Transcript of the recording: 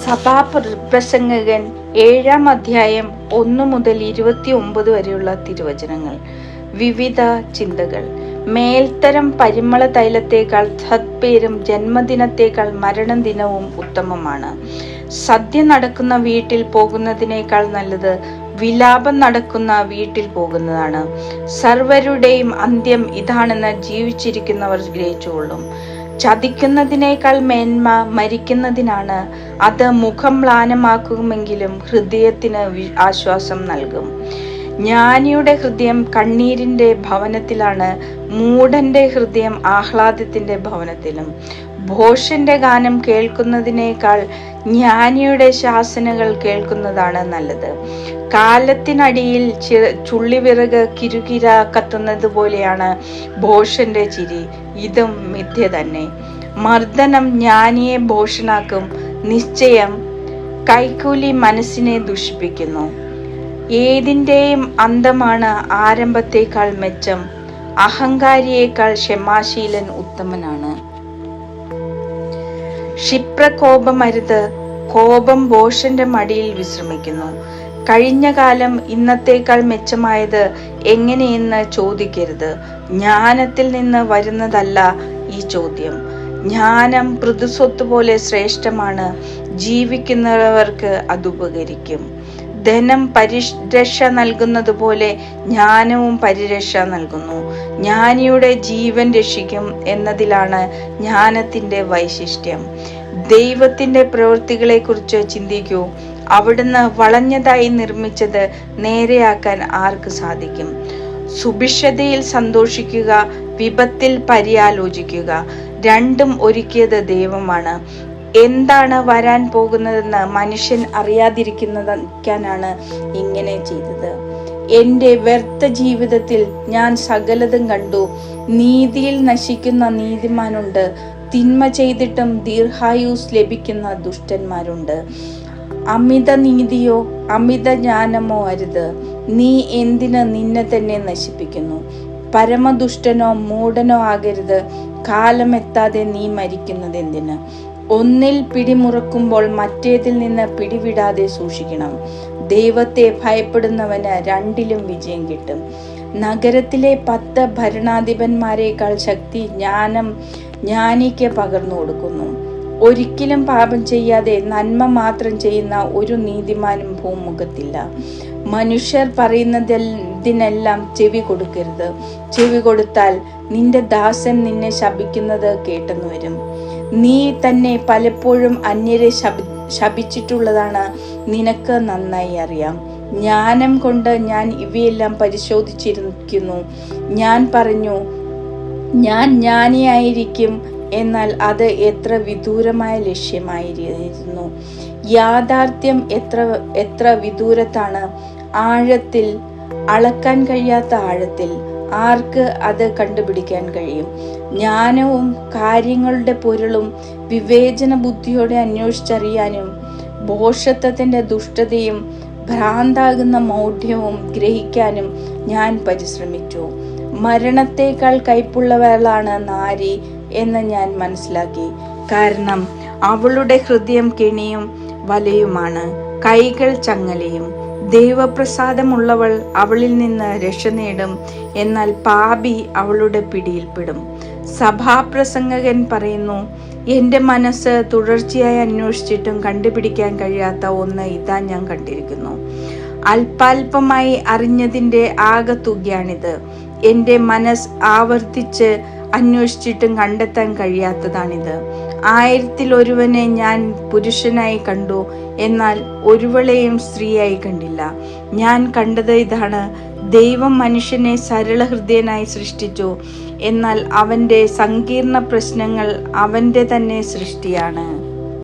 സഭാപ്രസംഗകൻ ഏഴാം അധ്യായം ഒന്നു മുതൽ ഇരുപത്തി ഒമ്പത് വരെയുള്ള തിരുവചനങ്ങൾ. വിവിധ ചിന്തകൾ. മേൽത്തരം പരിമള തൈലത്തേക്കാൾ സത്പേരും ജന്മദിനത്തേക്കാൾ മരണദിനവും ഉത്തമമാണ്. സദ്യ നടക്കുന്ന വീട്ടിൽ പോകുന്നതിനേക്കാൾ നല്ലത് വിലാപം നടക്കുന്ന വീട്ടിൽ പോകുന്നതാണ്. സർവരുടെയും അന്ത്യം ഇതാണെന്ന് ജീവിച്ചിരിക്കുന്നവർ ഗ്രഹിച്ചുകൊള്ളും. ചതിക്കുന്നതിനേക്കാൾ മേന്മ മരിക്കുന്നതിനാണ് അത് മുഖം മ്ലാനമാക്കുമെങ്കിലും ഹൃദയത്തിന് ആശ്വാസം നൽകും. ജ്ഞാനിയുടെ ഹൃദയം കണ്ണീരിന്റെ ഭവനത്തിലാണ് മൂഢന്റെ ഹൃദയം ആഹ്ലാദത്തിന്റെ ഭവനത്തിലും. ഭോഷന്റെ ഗാനം കേൾക്കുന്നതിനേക്കാൾ ജ്ഞാനിയുടെ ശാസനകൾ കേൾക്കുന്നതാണ് നല്ലത്. കാലത്തിനടിയിൽ ചുള്ളിവിറക് കിരുകിര കത്തുന്നത് പോലെയാണ് ഭോഷന്റെ ചിരി. ഇതും മിഥ്യ തന്നെ. മർദ്ദനം ജ്ഞാനിയെ ഭോഷനാക്കും നിശ്ചയം കൈക്കൂലി മനസ്സിനെ ദുഷിപ്പിക്കുന്നു. ഏതിന്റെയും അന്തമാണ് ആരംഭത്തേക്കാൾ മെച്ചം അഹങ്കാരിയേക്കാൾ ക്ഷമാശീലൻ ഉത്തമനാണ്. ക്ഷിപ്രകോപമരുത് കോപം ഭോഷന്റെ മടിയിൽ വിശ്രമിക്കുന്നു. കഴിഞ്ഞ കാലം ഇന്നത്തേക്കാൾ മെച്ചമായത് എങ്ങനെയെന്ന് ചോദിക്കരുത്. ജ്ഞാനത്തിൽ നിന്ന് വരുന്നതല്ല ഈ ചോദ്യം. ജ്ഞാനം മൃദുസ്വത്ത് പോലെ ശ്രേഷ്ഠമാണ്. ജീവിക്കുന്നവർക്ക് അത് ഉപകരിക്കും. ധനം പരിരക്ഷ നൽകുന്നത് പോലെ ജ്ഞാനവും പരിരക്ഷ നൽകുന്നു. ജ്ഞാനിയുടെ ജീവൻ രക്ഷിക്കും എന്നതിലാണ് ജ്ഞാനത്തിന്റെ വൈശിഷ്ട്യം. ദൈവത്തിന്റെ പ്രവൃത്തികളെ കുറിച്ച് ചിന്തിക്കൂ. അവിടുന്ന് വളഞ്ഞതായി നിർമ്മിച്ചത് നേരെയാക്കാൻ ആർക്ക് സാധിക്കും? സുഭിക്ഷതയിൽ സന്തോഷിക്കുക വിപത്തിൽ പര്യാലോചിക്കുക രണ്ടും ഒരുക്കിയത് ദൈവമാണ്. എന്താണ് വരാൻ പോകുന്നതെന്ന് മനുഷ്യൻ അറിയാതിരിക്കുന്നതാണ് ഇങ്ങനെ ചെയ്തത്. എന്റെ വ്യർത്ഥ ജീവിതത്തിൽ ഞാൻ സകലതും കണ്ടു. നീതിയിൽ നശിക്കുന്ന നീതിമാനുണ്ട്. തിന്മ ചെയ്തിട്ടും ദീർഘായുസ് ലഭിക്കുന്ന ദുഷ്ടന്മാരുണ്ട്. അമിത നീതിയോ അമിത ജ്ഞാനമോ അരുത്. നീ എന്തിന് നിന്നെ തന്നെ നശിപ്പിക്കുന്നു? പരമദുഷ്ടനോ മൂടനോ ആകരുത്. കാലമെത്താതെ നീ മരിക്കുന്നത് എന്തിന്? ഒന്നിൽ പിടിമുറക്കുമ്പോൾ മറ്റേതിൽ നിന്ന് പിടിവിടാതെ സൂക്ഷിക്കണം. ദൈവത്തെ ഭയപ്പെടുന്നവന് രണ്ടിലും വിജയം കിട്ടും. നഗരത്തിലെ പത്ത് ഭരണാധിപന്മാരെക്കാൾ ശക്തി ജ്ഞാനം ജ്ഞാനിക്ക് പകർന്നു കൊടുക്കുന്നു. ഒരിക്കലും പാപം ചെയ്യാതെ നന്മ മാത്രം ചെയ്യുന്ന ഒരു നീതിമാനും ഭൂമുഖത്തില്ല. മനുഷ്യർ പറയുന്നതിനെല്ലാം ചെവി കൊടുക്കരുത്. ചെവി കൊടുത്താൽ നിന്റെ ദാസൻ നിന്നെ ശപിക്കുന്നത് കേട്ടെന്ന് വരും. നീ തന്നെ പലപ്പോഴും അന്യരെ ശപി ശപിച്ചിട്ടുള്ളതാണ് നിനക്ക് നന്നായി അറിയാം. ജ്ഞാനം കൊണ്ട് ഞാൻ ഇവയെല്ലാം പരിശോധിച്ചിരിക്കുന്നു. ഞാൻ പറഞ്ഞു ഞാൻ ജ്ഞാനിയായിരിക്കും എന്നാൽ അത് എത്ര വിദൂരമായ ലക്ഷ്യമായിരുന്നു. യാഥാർത്ഥ്യം എത്ര എത്ര വിദൂരത്താണ്. ആഴത്തിൽ അളക്കാൻ കഴിയാത്ത ആഴത്തിൽ ആർക്ക് അത് കണ്ടുപിടിക്കാൻ കഴിയും? ജ്ഞാനവും കാര്യങ്ങളുടെ പൊരുളും വിവേചന ബുദ്ധിയോടെ അന്വേഷിച്ചറിയാനും ബോഷത്വത്തിന്റെ ദുഷ്ടതയും ഭ്രാന്താകുന്ന മൗഢ്യവും ഗ്രഹിക്കാനും ഞാൻ പരിശ്രമിച്ചു. മരണത്തേക്കാൾ കൈപ്പുള്ളവളാണ് നാരി എന്ന് ഞാൻ മനസ്സിലാക്കി. കാരണം അവളുടെ ഹൃദയം കെണിയും വലയുമാണ് കൈകൾ ചങ്ങലയും. ദൈവപ്രസാദമുള്ളവൾ അവളിൽ നിന്ന് രക്ഷ നേടും എന്നാൽ പാപി അവളുടെ പിടിയിൽപ്പെടും. സഭാപ്രസംഗകൻ പറയുന്നു എന്റെ മനസ്സ് തുടർച്ചയായി അന്വേഷിച്ചിട്ടും കണ്ടുപിടിക്കാൻ കഴിയാത്ത ഒന്ന് ഇതാ ഞാൻ കണ്ടിരിക്കുന്നു. അല്പാൽപമായി അറിഞ്ഞതിന്റെ ആകത്തുകയാണിത്. എന്റെ മനസ്സ് ആവർത്തിച്ച് അന്വേഷിച്ചിട്ടും കണ്ടെത്താൻ കഴിയാത്തതാണിത്. ആയിരത്തിൽ ഒരുവനെ ഞാൻ പുരുഷനായി കണ്ടു എന്നാൽ ഒരുവളെയും സ്ത്രീയായി കണ്ടില്ല. ഞാൻ കണ്ടത് ഇതാണ്. ദൈവം മനുഷ്യനെ സരളഹൃദയനായി സൃഷ്ടിച്ചു എന്നാൽ അവന്റെ സങ്കീർണ പ്രശ്നങ്ങൾ അവന്റെ തന്നെ സൃഷ്ടിയാണ്.